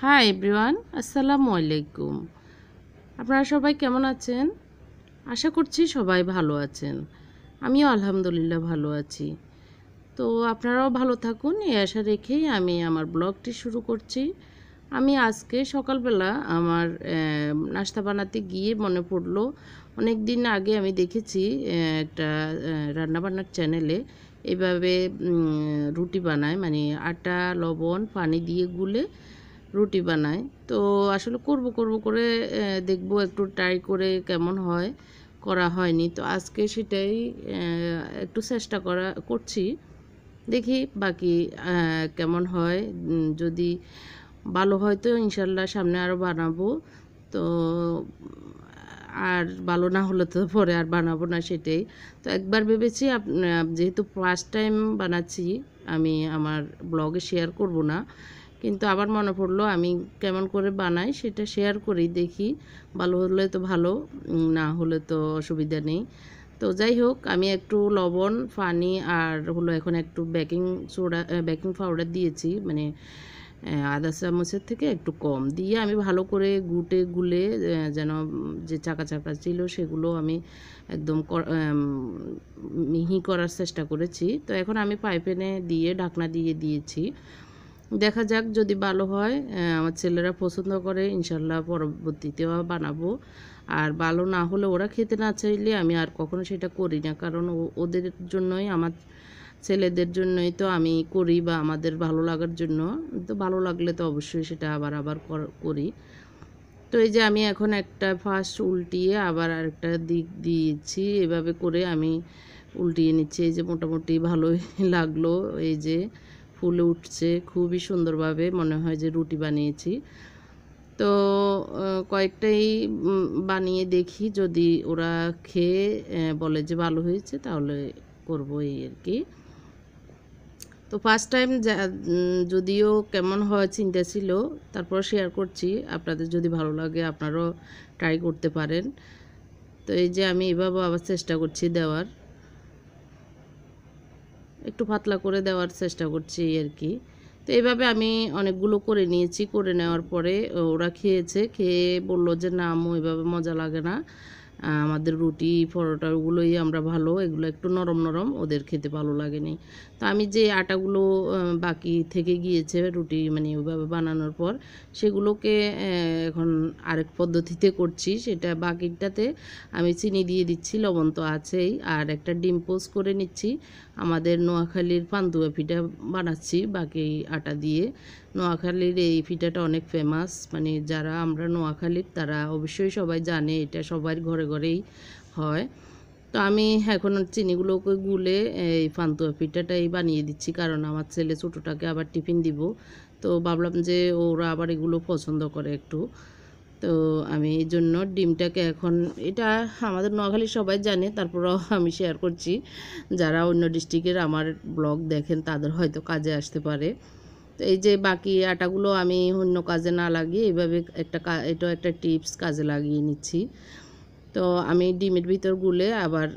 Hi everyone আসসালামু আলাইকুম আপনারা সবাই কেমন আছেন? আশা করছি সবাই ভালো আছেন। আমিও আলহামদুলিল্লাহ ভালো আছি। তো আপনারাও ভালো থাকুন। এই আশা রেখেই আমি আমার ব্লগটি শুরু করছি। আমি আজকে সকালবেলা আমার নাস্তা বানাতে গিয়ে মনে পড়ল অনেক দিন আগে আমি দেখেছি একটা রান্নাবান্নার চ্যানেলে এভাবে রুটি বানায়। মানে আটা, লবণ, পানি দিয়ে গুলে রুটি বানাই তো আসলে করব করব করে দেখব একটু ট্রাই করে কেমন হয়, করা হয়নি। তো আজকে সেটাই একটু চেষ্টা করা, করছি। দেখি বাকি কেমন হয়। যদি ভালো হয় তো ইনশাল্লাহ সামনে আরও বানাবো। তো, আর ভালো না হলে তো পরে আর বানাবো না সেটাই। তো একবার ভেবেছি যেহেতু ফার্স্ট টাইম বানাচ্ছি, আমি আমার ব্লগে শেয়ার করব না। কিন্তু আবার মনে পড়ল, আমি কেমন করে বানাই সেটা শেয়ার করি, দেখি ভালো হলে তো ভালো না হলে তো অসুবিধা নেই। তো যাই হোক, আমি একটু লবণ, পানি আর হলো এখন একটু বেকিং সোডা বেকিং পাউডার দিয়েছি মানে আধা চামচের থেকে একটু কম। দিয়ে আমি ভালো করে গুটে গুলে যেন যে চাকা চাকা ছিল সেগুলো আমি একদম মিহি করার চেষ্টা করেছি। তো এখন আমি পাইপেনে দিয়ে, ঢাকনা দিয়ে দিয়েছি। দেখা যাক যদি ভালো হয় আমার ছেলেরা পছন্দ করে ইনশাল্লাহ পরবর্তীতেও বানাবো। আর ভালো না হলে ওরা খেতে না চাইলে আমি আর কখনো সেটা করি না। কারণ ওদের জন্যই, আমার ছেলেদের জন্যই তো আমি করি বা আমাদের ভালো লাগার জন্য। তো ভালো লাগলে তো অবশ্যই সেটা আবার আবার করি তো এই যে আমি এখন একটা ফার্স্ট উল্টিয়ে আবার আরেকটা দিক দিয়েছি। এভাবে করে আমি উল্টিয়ে নিচ্ছি। এই যে মোটামুটি ভালোই লাগল। এই যে ফুলে উঠছে, খুবই সুন্দরভাবে মনে হয় যে রুটি বানিয়েছি। তো কয়েকটাই বানিয়ে দেখি, যদি ওরা খেয়ে বলে যে ভালো হয়েছে, তাহলে করব এই আর কি। তো ফার্স্ট টাইম যদিও কেমন হয় চিন্তা ছিল, তারপর শেয়ার করছি, আপনাদের যদি ভালো লাগে, আপনারাও ট্রাই করতে পারেন। তো এই যে আমি এভাবে আবার চেষ্টা করছি দেওয়ার। একটু পাতলা করে দেওয়ার চেষ্টা করছি আর কি তো এইভাবে আমি অনেকগুলো করে নিয়েছি, করে নেওয়ার পরে ওরা খেয়েছে, খেয়ে বলল যে না আমু এভাবে মজা লাগে না। আমাদের রুটি পরোটাগুলোই আমরা ভালো, এগুলো একটু নরম নরম, ওদের খেতে ভালো লাগেনি। তো আমি যে আটাগুলো বাকি থেকে গিয়েছে রুটি মানে ওইভাবে বানানোর পর, সেগুলোকে এখন আরেক পদ্ধতিতে করছি। সেটা বাকিটাতে আমি চিনি দিয়ে দিচ্ছি, লবণ তো আছেই, আর একটা ডিম পোস্ট করে নিচ্ছি। আমাদের নোয়াখালীর পান্তুয়া পিঠা বানাচ্ছি বাকি আটা দিয়ে। নোয়াখালীর এই পিঠাটা অনেক ফেমাস মানে যারা আমরা নোয়াখালীর, তারা অবশ্যই সবাই জানে, এটা সবার ঘরে ঘরেই হয়। তো আমি এখন চিনিগুলোকে গুলে এই ফান্তুয়া পিঠাটাই বানিয়ে দিচ্ছি, কারণ আমার ছেলে ছোটোটাকে আবার টিফিন দিব। তো ভাবলাম যে ওরা আবার এগুলো পছন্দ করে একটু। তো আমি এই জন্য ডিমটাকে এখন, এটা আমাদের নোয়াখালী সবাই জানে, তারপরেও আমি শেয়ার করছি। যারা অন্য ডিস্ট্রিক্টের আমার ব্লগ দেখেন, তাদের হয়তো কাজে আসতে পারে। তো এই যে বাকি আটাগুলো আমি অন্য কাজে না লাগিয়ে এইভাবে একটা এটাও একটা টিপস কাজে লাগিয়ে নিচ্ছি। তো আমি ডিমের ভিতর গুলে আবার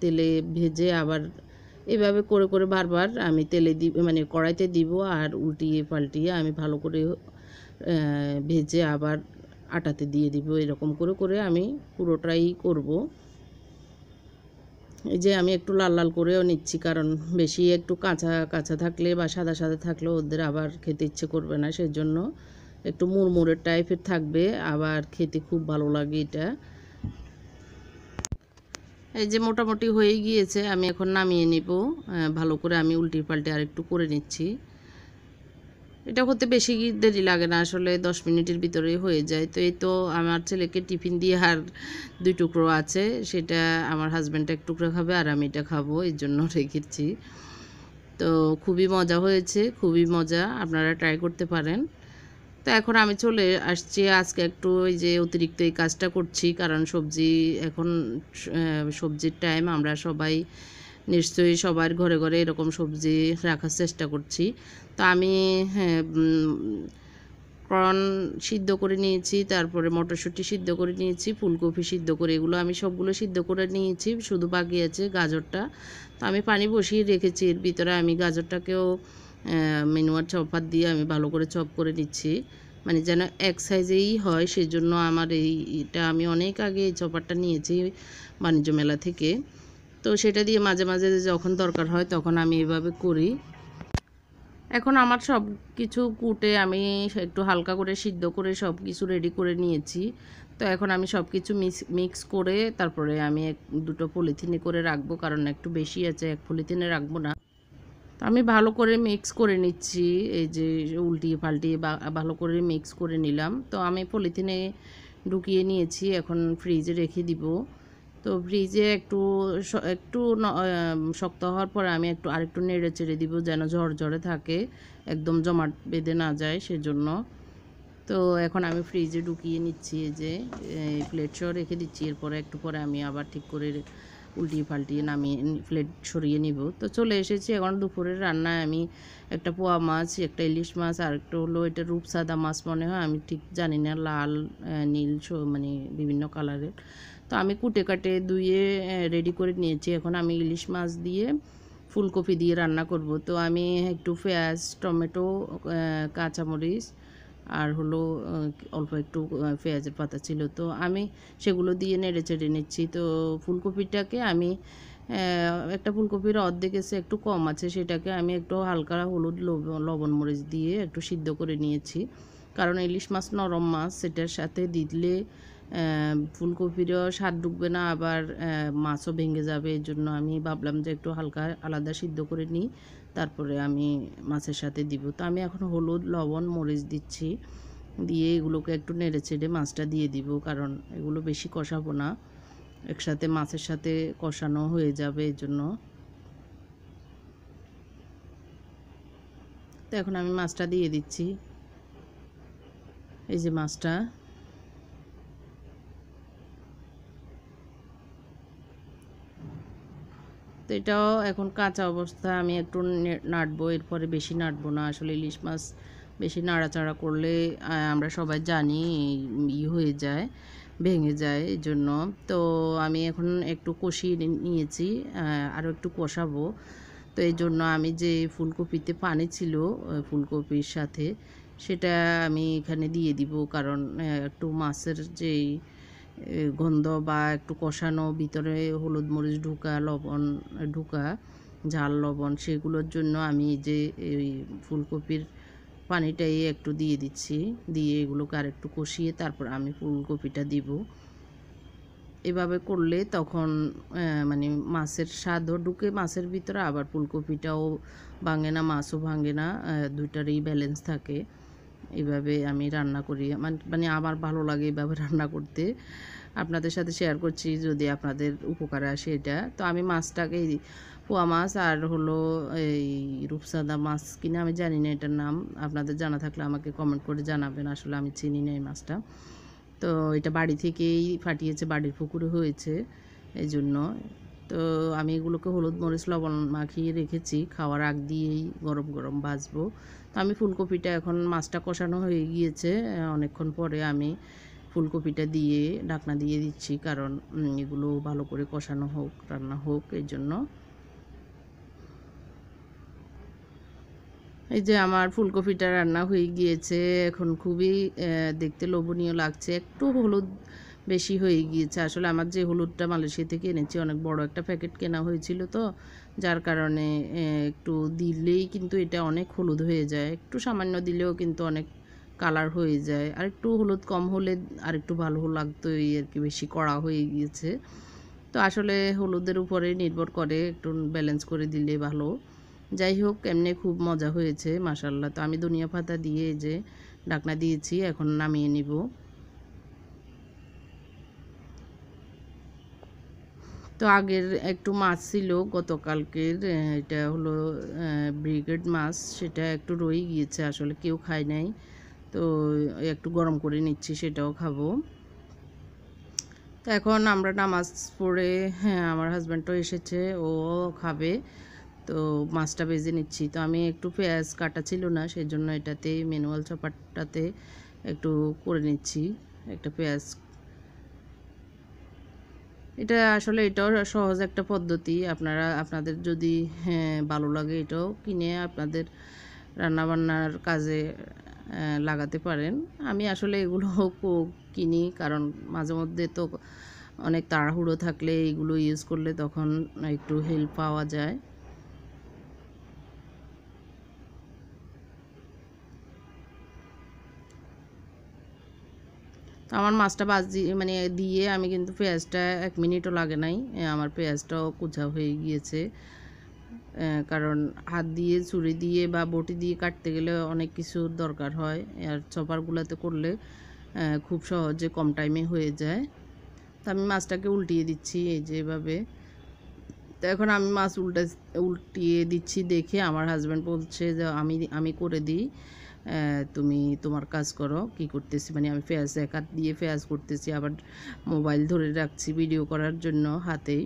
তেলে ভেজে আবার এভাবে করে করে বারবার আমি তেলে দিব মানে কড়াইতে দিব আর উল্টিয়ে পাল্টিয়ে আমি ভালো করে ভেজে আবার আটাতে দিয়ে দিব। এরকম করে করে আমি পুরোটাই করব। এই যে আমি একটু লাল লাল করেও নিচ্ছি কারণ বেশি একটু কাঁচা কাঁচা থাকলে বা সাদা সাদা থাকলে ওদের আবার খেতে ইচ্ছে করবে না সেই জন্য একটু মুড়মুড়ের টাইপের থাকবে, আবার খেতে খুব ভালো লাগে এটা। এই যে মোটামুটি হয়ে গিয়েছে, আমি এখন নামিয়ে নিব। ভালো করে আমি উল্টি পাল্টে আর একটু করে নিচ্ছি। এটা হতে বেশি দেরি লাগে না, আসলে দশ মিনিটের ভিতরে হয়ে যায়। তো এই তো আমার ছেলেকে টিফিন দিয়ে আর দুই টুকরো আছে, সেটা আমার হাজব্যান্ড এক টুকরো খাবে আর আমি এটা খাব এই জন্য রেখেছি। তো খুবই মজা হয়েছে, খুবই মজা, আপনারা ট্রাই করতে পারেন। তো এখন আমি চলে আসছি। আজকে একটু ওই যে অতিরিক্ত এই কাজটা করছি, কারণ সবজি এখন সবজির টাইম আমরা সবাই নিশ্চয়ই সবার ঘরে ঘরে এরকম সবজি রাখার চেষ্টা করছি। তো আমি কর্ন সিদ্ধ করে নিয়েছি, তারপরে মটরশুঁটি সিদ্ধ করে নিয়েছি, ফুলকপি সিদ্ধ করে, এগুলো আমি সবগুলো সিদ্ধ করে নিয়েছি, শুধু বাকি আছে গাজরটা। তো আমি পানি বসিয়ে রেখেছি, এর ভিতরে আমি গাজরটাকেও ম্যানুয়াল চপার দিয়ে আমি ভালো করে চপ করে নিচ্ছি। মানে যেন এক সাইজেই হয়, সেজন্য আমার এইটা আমি অনেক আগে এই চপারটা নিয়েছি বাণিজ্য মেলা থেকে। তো সেটা দিয়ে মাঝে মাঝে যখন দরকার হয় তখন আমি এভাবে করি। এখন আমার সব কিছু কুটে আমি একটু হালকা করে সিদ্ধ করে সব কিছু রেডি করে নিয়েছি। তো এখন আমি সব কিছু মিক্স মিক্স করে তারপরে আমি এক, দুটো পলিথিনে করে রাখব, কারণ একটু বেশি আছে, এক পলিথিনে রাখব না। আমি ভালো করে মিক্স করে নিচ্ছি, এই যে উল্টিয়ে পাল্টিয়ে ভালো করে মিক্স করে নিলাম। তো আমি পলিথিনে ঢুকিয়ে নিয়েছি, এখন ফ্রিজে রেখে দিব। তো ফ্রিজে একটু একটু শক্ত হওয়ার পরে আমি একটু আরেকটু নেড়ে চেড়ে দিব যেন ঝরঝরে থাকে, একদম জমাট বেঁধে না যায় সেজন্য। তো এখন আমি ফ্রিজে ঢুকিয়ে নিচ্ছি, এই যে প্লেট সহ রেখে দিচ্ছি, এরপরে একটু পরে আমি আবার ঠিক করে উল্টিয়ে পাল্টিয়ে নামিয়ে প্লেট সরিয়ে নিব। তো চলে এসেছি এখন দুপুরের রান্নায় আমি একটা পোয়া মাছ, একটা ইলিশ মাছ, আর একটা হলো এটা রূপসাদা মাছ মনে হয়, আমি ঠিক জানি না, লাল নীল মানে বিভিন্ন কালারের। তো আমি কুটে কাটে ধুয়ে রেডি করে নিয়েছি। এখন আমি ইলিশ মাছ দিয়ে ফুলকপি দিয়ে রান্না করব। তো আমি একটু পেঁয়াজ, টমেটো কাঁচামরিচ আর হলো অল্প একটু পেঁয়াজের পাতা ছিল। তো আমি সেগুলো দিয়ে নেড়ে চেড়ে নিচ্ছি। তো ফুলকপিটাকে আমি একটা ফুলকপির অর্ধেক এসে একটু কম আছে, সেটাকে আমি একটু হালকা হলুদ লব- লবণ মরিচ দিয়ে একটু সিদ্ধ করে নিয়েছি। কারণ ইলিশ মাছ নরম মাছ, সেটার সাথে দিলে ফুলকপিরও স্বাদ ঢুকবে না, আবার মাছও ভেঙে যাবে এই জন্য আমি ভাবলাম যে একটু হালকা আলাদা সিদ্ধ করে নিই, তারপরে আমি মাছের সাথে দিব। তো আমি এখন হলুদ, লবণ, মরিচ দিচ্ছি, দিয়ে এগুলোকে একটু নেড়ে চেড়ে মাছটা দিয়ে দিব, কারণ এগুলো বেশি কষাবো না, একসাথে মাছের সাথে কষানো হয়ে যাবে এই জন্য। তো এখন আমি মাছটা দিয়ে দিচ্ছি। এই যে মাছটা। তো এটাও এখন কাঁচা অবস্থা। আমি একটু নাড়বো, এরপরে বেশি নাড়বো না। আসলে ইলিশ মাছ বেশি নাড়াচাড়া করলে আমরা সবাই জানি ই হয়ে যায়, ভেঙে যায় এই জন্য তো আমি এখন একটু কষিয়ে নিয়েছি আরও একটু কষাবো। তো এই জন্য আমি যে ফুলকপিতে পানি ছিল ফুলকপির সাথে, সেটা আমি এখানে দিয়ে দিব। কারণ একটু মাছের যেই গন্ধ বা একটু কষানো, ভিতরে হলুদ মরিচ ঢুকা, লবণ ঢুকা, ঝাল, লবণ, সেগুলোর জন্য আমি যে এই ফুলকপির পানিটাই একটু দিয়ে দিচ্ছি। দিয়ে এগুলোকে আর একটু কষিয়ে তারপর আমি ফুলকপিটা দিব। এভাবে করলে তখন মানে মাছের স্বাদও ঢুকে, মাছের ভিতরে আবার ফুলকপিটাও ভাঙে না, মাছও ভাঙে না দুইটারই ব্যালেন্স থাকে। এভাবে আমি রান্না করি। মানে- আমার ভালো লাগে এভাবে রান্না করতে। আপনাদের সাথে শেয়ার করছি যদি আপনাদের উপকারে আসে এটা। তো আমি মাছটাকে পোয়া মাছ আর হলো এই রূপসাদা মাছ কিনা আমি জানি না এটার নাম। আপনাদের জানা থাকলে আমাকে কমেন্ট করে জানাবেন। আসলে আমি চিনি না এই মাছটা। তো এটা বাড়ি থেকেই ফাটিয়েছে, বাড়ির পুকুরে হয়েছে। এই জন্য তো আমি এগুলোকে হলুদ মরিচ, লবণ মাখিয়ে রেখেছি। খাওয়ার আগ দিয়েই গরম গরম ভাজবো। তো আমি ফুলকপিটা এখন মাছটা কষানো হয়ে গিয়েছে। অনেকক্ষণ পরে আমি ফুলকপিটা দিয়ে ঢাকনা দিয়ে দিচ্ছি কারণ এগুলো ভালো করে কষানো হোক, রান্না হোক, এই জন্য। এই যে আমার ফুলকপিটা রান্না হয়ে গিয়েছে। এখন খুবই দেখতে লোভনীয় লাগছে। একটু হলুদ বেশি হয়ে গিয়েছে। আসলে আমার যে হলুদটা মালয়েশিয়া থেকে এনেছি, অনেক বড় একটা প্যাকেট কেনা হয়েছিল তো। যার কারণে একটু দিলেই কিন্তু এটা অনেক হলুদ হয়ে যায়। একটু সামান্য দিলেও কিন্তু অনেক কালার হয়ে যায়। আর একটু হলুদ কম হলে আর একটু ভালো লাগতো এই আর কি, বেশি কড়া হয়ে গিয়েছে। তো আসলে হলুদের উপরে নির্ভর করে, একটু ব্যালেন্স করে দিলে ভালো। যাই হোক, এমনি খুব মজা হয়েছে মাসাল্লাহ তো আমি ধনিয়া পাতা দিয়ে যে ঢাকনা দিয়েছি, এখন নামিয়ে নিব। তো আগের একটু মাছ ছিল, গতকালকের এটা হলো ব্রিগেড মাছ, সেটা একটু রয়ে গিয়েছে, আসলে কেউ খায় নাই। তো একটু গরম করে নিচ্ছি, সেটাও খাব। তো এখন আমরা নামাজ পড়ে হ্যাঁ আমার হাজব্যান্ডও এসেছে, ও খাবে। তো মাছটা বেজে নিচ্ছি। তো আমি একটু পেঁয়াজ কাটা ছিল না সেই জন্য এটাতে ম্যানুয়াল চপারটাতে একটু করে নিচ্ছি, একটা পেঁয়াজ এটা আসলে এটাও সহজ একটা পদ্ধতি। আপনারা, আপনাদের যদি হ্যাঁ ভালো লাগে এটাও কিনে আপনাদের রান্নাবান্নার কাজে লাগাতে পারেন। আমি আসলে এগুলো কিনি কারণ মাঝে মধ্যে তো অনেক তাড়াহুড়ো থাকলে এগুলো ইউজ করলে তখন একটু হেল্প পাওয়া যায়। তো আমার মাছটা বাজি মানে দিয়ে আমি কিন্তু পেঁয়াজটা এক মিনিটও লাগে নাই। আমার পেঁয়াজটাও কুচা হয়ে গিয়েছে। কারণ হাত দিয়ে, ছুরি দিয়ে বা বটি দিয়ে কাটতে গেলে অনেক কিছু দরকার হয়। আর চপারগুলোতে করলে খুব সহজে কম টাইমে হয়ে যায়। তো আমি মাছটাকে উল্টিয়ে দিচ্ছি এই যে এভাবে। তো এখন আমি মাছ উল্টে উল্টিয়ে দিচ্ছি দেখে আমার হাজব্যান্ড বলছে যে আমি আমি করে দিই। তুমি তোমার কাজ করো, কি করতেছি? মানে আমি ফেয়াজ এক হাত দিয়ে ফেয়াজ করতেছি, আবার মোবাইল ধরে রাখছি ভিডিও করার জন্য হাতেই।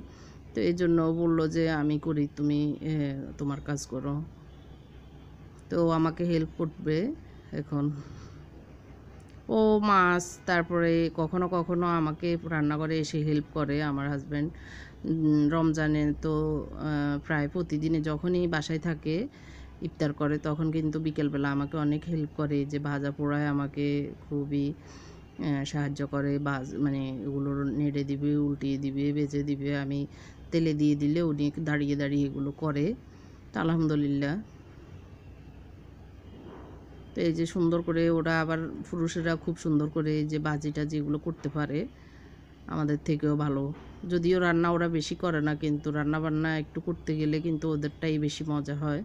তো এই জন্য বলল যে, আমি করি, তুমি তোমার কাজ করো। তো আমাকে হেল্প করবে এখন। ও মাছ, তারপরে কখনো কখনো আমাকে রান্নাঘরে এসে হেল্প করে আমার হাজব্যান্ড রমজানে তো প্রায় প্রতিদিনে যখনই বাসায় থাকে ইফতার করে, তখন কিন্তু বিকেলবেলা আমাকে অনেক হেল্প করে যে ভাজা পোড়ায় আমাকে খুবই সাহায্য করে বাজ মানে এগুলো নেড়ে দিবে, উল্টিয়ে দিবে বেজে দিবে, আমি তেলে দিয়ে দিলে উনি দাঁড়িয়ে দাঁড়িয়ে এগুলো করে। তো আলহামদুলিল্লাহ। তো এই যে সুন্দর করে ওরা আবার পুরুষেরা খুব সুন্দর করে যে বাজিটা যেগুলো করতে পারে, আমাদের থেকেও ভালো। যদিও রান্না ওরা বেশি করে না, কিন্তু রান্না বান্না একটু করতে গেলে কিন্তু ওদেরটাই বেশি মজা হয়।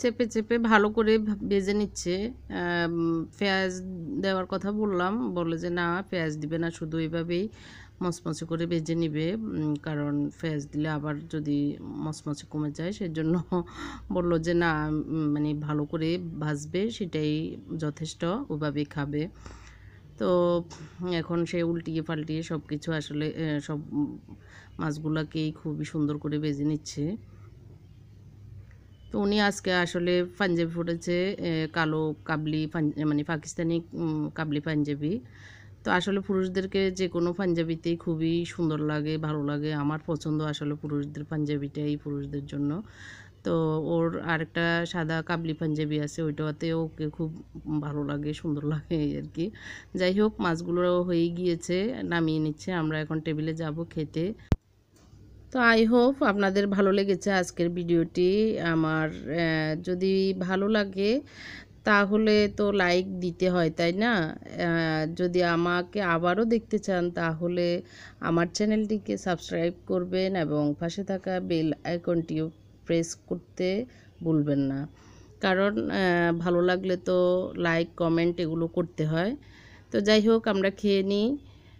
চেপে চেপে ভালো করে ভেজে নিচ্ছে। পেঁয়াজ দেওয়ার কথা বললাম। বলে যে, না, পেঁয়াজ দিবে না, শুধু এইভাবেই মচমচে করে ভেজে নিবে। কারণ পেঁয়াজ দিলে আবার যদি মচমচে কমে যায়, সেজন্য বলল যে, না মানে ভালো করে ভাজবে, সেটাই যথেষ্ট, ওভাবেই খাবে। তো এখন সে উল্টিয়ে পাল্টিয়ে সব কিছু আসলে সব মাছগুলোকেই খুবই সুন্দর করে ভেজে নিচ্ছে। তো উনি আজকে আসলে পাঞ্জাবি এ, কালো কাবলি মানে পাকিস্তানি কাবলি পাঞ্জাবি। তো আসলে পুরুষদেরকে যে কোনো পাঞ্জাবিতেই খুবই সুন্দর লাগে ভালো লাগে। আমার পছন্দ আসলে পুরুষদের পাঞ্জাবিটাই পুরুষদের জন্য। তো ওর আরেকটা সাদা কাবলি পাঞ্জাবি আছে ওইটাতে ওকে খুব ভালো লাগে সুন্দর লাগে আর কি। যাই হোক মাছগুলো হয়ে গিয়েছে নামিয়ে নিচ্ছে। আমরা এখন টেবিলে যাব খেতে। তো আই হোপ আপনাদের ভালো লেগেছে আজকের ভিডিওটি। আমার যদি ভালো লাগে, তাহলে তো লাইক দিতে হয়, তাই না? যদি আমাকে আবারও দেখতে চান, তাহলে আমার চ্যানেলটিকে সাবস্ক্রাইব করবেন এবং পাশে থাকা বেল আইকনটিও প্রেস করতে ভুলবেন না। কারণ ভালো লাগলে তো লাইক, কমেন্ট এগুলো করতে হয়। তো যাই হোক, আমরা খেয়ে নিই।